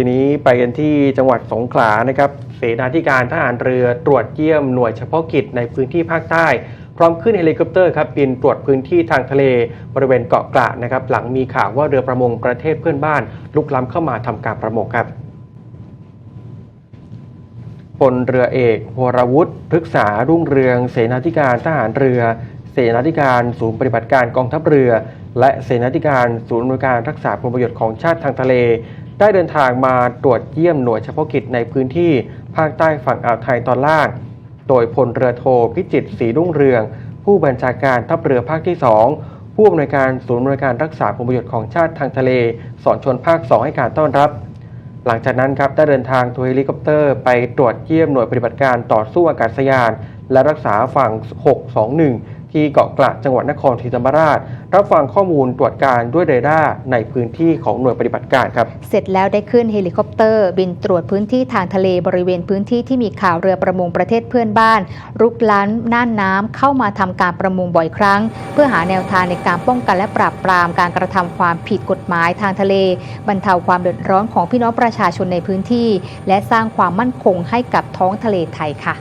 ทีนี้ไปกันที่จังหวัดสงขลานะครับเสนาธิการทหารเรือตรวจเยี่ยมหน่วยเฉพาะกิจในพื้นที่ภาคใต้ พร้อมขึ้นเฮลิคอปเตอร์ครับบินตรวจพื้นที่ทางทะเลบริเวณเกาะกระนะครับ หลังมีข่าวว่าเรือประมงประเทศเพื่อนบ้าน ลุกล้ำเข้ามาทำการประมงครับพลเรือเอกวรวุฒิพฤกษารุ่งเรือง เสนาธิการทหารเรือ เสนาธิการศูนย์ปฏิบัติการกองทัพเรือ และเสนาธิการศูนย์อำนวยการรักษาผลประโยชน์ของชาติทางทะเล ได้เดินทางมาตรวจเยี่ยมหน่วยเฉพาะกิจในพื้นที่ภาคใต้ฝั่งอ่าวไทยตอนล่าง โดยพลเรือโทพิจิตรศรีรุ่งเรือง ผู้บัญชาการทัพเรือภาคที่ 2 ผู้อำนวยการศูนย์อำนวยการรักษาผลประโยชน์ของชาติทางทะเล สอนชนภาค 2 ให้การต้อนรับ หลังจากนั้นครับได้เดินทางโดยเฮลิคอปเตอร์ไปตรวจเยี่ยมหน่วยปฏิบัติการต่อสู้อากาศยาน และรักษาฝั่ง 621 ที่เกาะกระจังหวัดนครศรีธรรมราช รับฟังข้อมูลตรวจการด้วยเรดาร์ในพื้นที่ของหน่วยปฏิบัติการครับ เสร็จแล้วได้ขึ้นเฮลิคอปเตอร์ บินตรวจพื้นที่ทางทะเลบริเวณพื้นที่ที่มีข่าวเรือประมงประเทศเพื่อนบ้าน รุกล้ำน่านน้ำเข้ามาทำการประมงบ่อยครั้ง เพื่อหาแนวทางในการป้องกันและปราบปรามการกระทำความผิดกฎหมายทางทะเล บรรเทาความเดือดร้อนของพี่น้องประชาชนในพื้นที่ และสร้างความมั่นคงให้กับท้องทะเลไทยค่ะ